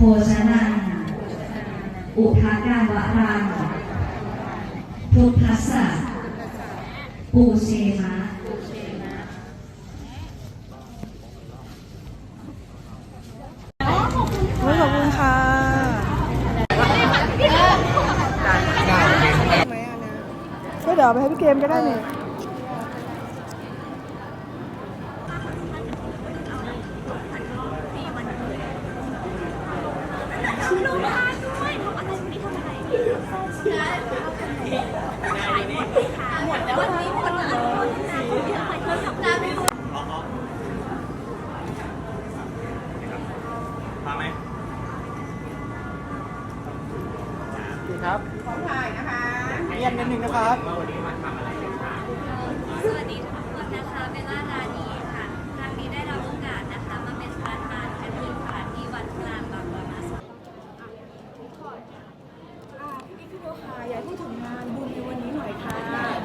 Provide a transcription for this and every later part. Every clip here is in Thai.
โภชนานอุทาการวารันทุพัสสะปูเชมะขอบคุณค่ะก็เดี๋ยวไปให้พี่เกมก็ได้นี่ะก็เดี๋ยวเอาไปให้พี่เกมก็ได้เนี่ยดีครับขอถ่ายนะคะเงียบนิดนึงนะครับ สวัสดีทุกคนนะคะเบลล่ารานีค่ะ ครั้งนี้ได้รับโอกาสนะคะ มาเป็นประธานกระถิ่นค่ะที่วัดกลางบางประมาส พี่พี่โบค่ะอยากพูดถึงงานบุญในวันนี้หน่อยค่ะ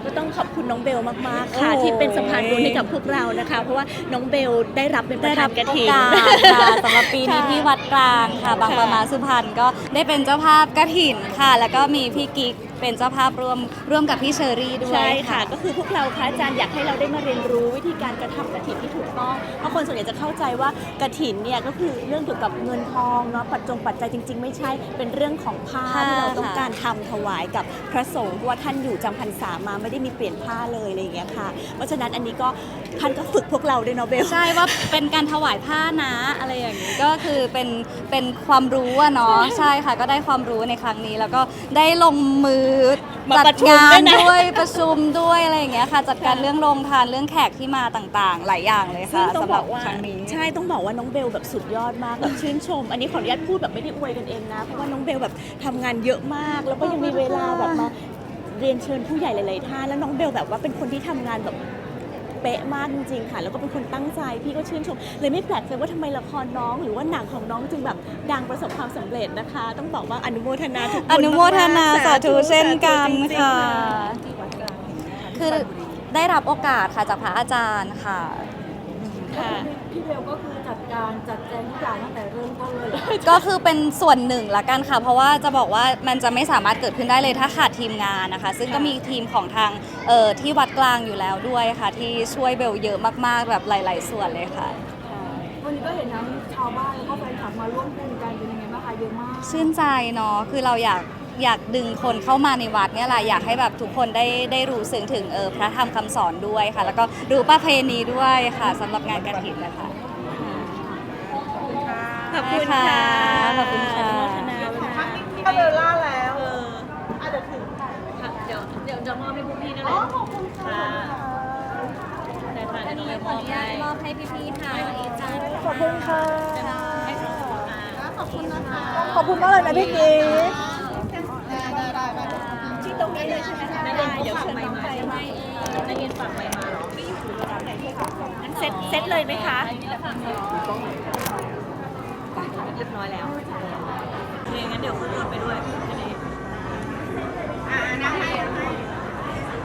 ก็ต้อง ขอบคุณน้องเบลมากๆค่ะ โอ้โหที่เป็นสะพานบุญให้กับพวกเรานะคะ เพราะว่าน้องเบลได้รับเป็นประธานกระถิ่นได้รับโอกาสค่ะสำหรับปีนี้ค่ะที่วัดกลางค่ะ บางค่ะประมาสุพรรณก็ได้เป็นเจ้าภาพกระถิ่นค่ะ แล้วก็มีพี่กิ๊กเป็นเจ้าภาพร่วมร่วมกับพี่เชอรี่ด้วย ใช่ค่ะ ก็คือพวกเราค่ะอาจารย์อยากให้เราได้มาเรียนรู้วิธีการกระทำกระถินที่ถูกต้องเพราะคนส่วนใหญ่จะเข้าใจว่ากระถินเนี่ยก็คือเรื่องเกี่ยวกับเงินทองเนาะปัจจงปัจจัยจริง ๆ ไม่ใช่เป็นเรื่องของผ้าผ้าที่เราต้องค่ะการทำถวายกับพระสงฆ์เพราะว่าท่านอยู่จำพรรษามาไม่ได้มีเปลี่ยนผ้าเลยอะไรอย่างเงี้ยค่ะ เพราะฉะนั้นอันนี้ก็ท่านก็ฝึกพวกเราด้วยเนาะเบล ใช่ว่าเป็นการถวายผ้านะอะไรอย่างนี้ก็คือเป็นเป็นความรู้อะเนาะใช่ค่ะ ก็ได้ความรู้ในครั้งนี้ แล้วก็ได้ลงมือมาจัประดชุมงานด้วยนะด้วยประชุมด้วยอะไรอย่างเงี้ยค่ะ จัดการเรื่องโรงทานเรื่องแขกที่มาต่างๆ หลายอย่างเลยซึ่งค่ะต้องสำหบรัอบกว่าครั้งนี้ ใช่ต้องบอกว่าน้องเบลแบบสุดยอดมากแบบชื่นชม อันนี้ขออนุญาตพูดแบบไม่ได้อวยกันเองนะ เพราะว่าน้องเบลแบบทำงานเยอะมาก แล้วก็ยังมีเวลาแบบมาเรียนเชิญผู้ใหญ่หลายๆท่านแล้วน้องเบลแบบว่าเป็นคนที่ทำงานแบบ เป๊ะมากจริงๆค่ะ แล้วก็เป็นคนตั้งใจพี่ก็ชื่นชมเลยไม่แปลกใจว่าทำไมละครน้อง หรือว่าหนังของน้องจึงแบบดังประสบความสำเร็จนะคะ ต้องบอกว่าอนุโมทนาทุกบุญอนุโมทนามกๆสาธุเช่นกันสาธุจริงๆค่ะ ที่วัดกลางแห่งนี้นะคะคือได้รับโอกาสค่ะจากพระอาจารย์ค่ะ ค่ะ พี่เบลก็คือจัดการจัดแจงทุกอย่างตั้งแต่เริ่มต้นเลยเหรอก็คือเป็นส่วนหนึ่งละกันค่ะ เพราะว่าจะบอกว่ามันจะไม่สามารถเกิดขึ้นได้เลยถ้าขาดทีมงานนะคะ ซึ่งก็มีทีมของทางเอ่อที่วัดกลางอยู่แล้วด้วยค่ะ ที่ช่วยเบลเยอะมากๆแบบหลาย ๆ ส่วนเลยค่ะ วันนี้ก็เห็นทั้งชาวบ้านแล้วก็แฟนคลับมาร่วมบุญกันเป็นยังไงบ้างคะเยอะมาก ชื่นใจเนาะคือเราอยาก อยากดึงคนเข้ามาในวัดเนี่ยแหละอยากให้แบบทุกคนได้ได้รู้ซึ้งถึงเออพระธรรมคำสอนด้วยค่ะ แล้วก็รู้ประเพณีด้วยค่ะสำหรับงานกระถิ่นนะคะ ขอบคุณค่ะขอบคุณค่ะ อนุโมทนาค่ะก็เบลล่าแล้วเอออาจจะถึงค่ะค่ะเดี๋ยวเดี๋ยวจะมอบให้พวกพี่นั่นแหละขอบคุณค่ะได้ค่ะเดี๋ยวเราขมอออบนุญาให้ตมอบให้พี่ๆทางอาจารย์ขอบคุณค่ะ ให้ขอบคุณค่ะขอบคุณนะคะ ขอบคุณมากเลยนะพี่กิ๊กที่ตรงนี้ เลยใช่ไหมคะได้เดี๋ยวเชิญน้องไปไม่ได้ยินฝั่งไม่มาหรอไม่อยู่ตรงไหนที่ค่ะงั้นเซ็ตเซ็ตเลยไหมคะเรียบร้อยแล้วโอเคงั้นเดี๋ยวขึ้นรถไปด้วยอันนี้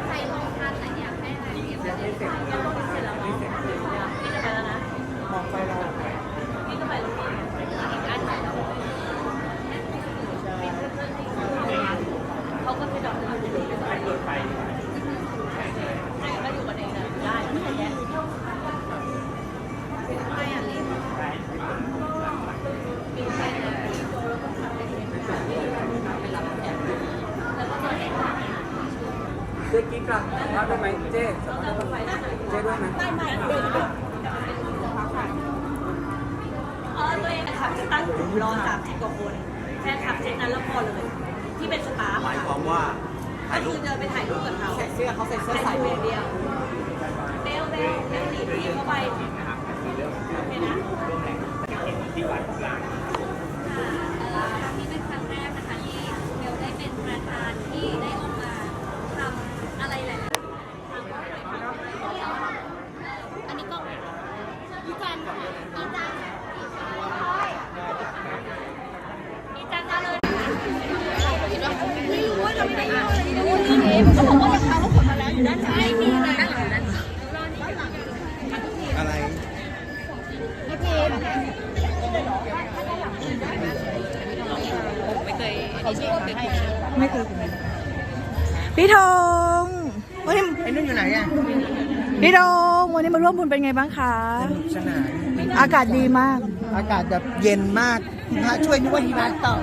ใครลงทานไหนอยากให้อะไรเรียบร้อย เสร็จแล้วเนาะพี่จะไปแล้วนะมองไปเราพี่ก็ไปแล้วพี่อีกอันไหนแล้วเขาก็ไปดอกมันจะไปรถไฟก็อยู่กันเองนะได้ไม่แย่ เจ๊กิ๊กอะสัมาษณ์ได้ไหมเจ๊สัมาษณ์ได้ไหมเจ๊ด้วยไหมเออตัวเองขับจะตั้งกลุ่มรอสามสิบกว่าคนแฟนขับเซ็ตนั้นแล้วพอเลย ที่เป็นสตาฟหมายความว่าก็คือเดินไปถ่ายรูปกับเขาใส่เสื้อเขาใส่เสื้อใส่เบลเดียวเบลเบลเบลหนีพี่เข้าไปโอเคนะครั้ง เขาบอกว่าเขาขนมาแล้วอยู่ด้านไม่มีหนอะไรพี่มไม่ไม่เคยไม่เคยพี่ธงวันนี้ไอ้นุ่นอยู่ไหนอะพี่ธงวันนี้มาร่วมบุญเป็นไงบ้างคะสนุกสนานอากาศดีมาก อากาศแบบเย็นมากช่วยนึกว่าหิมะตก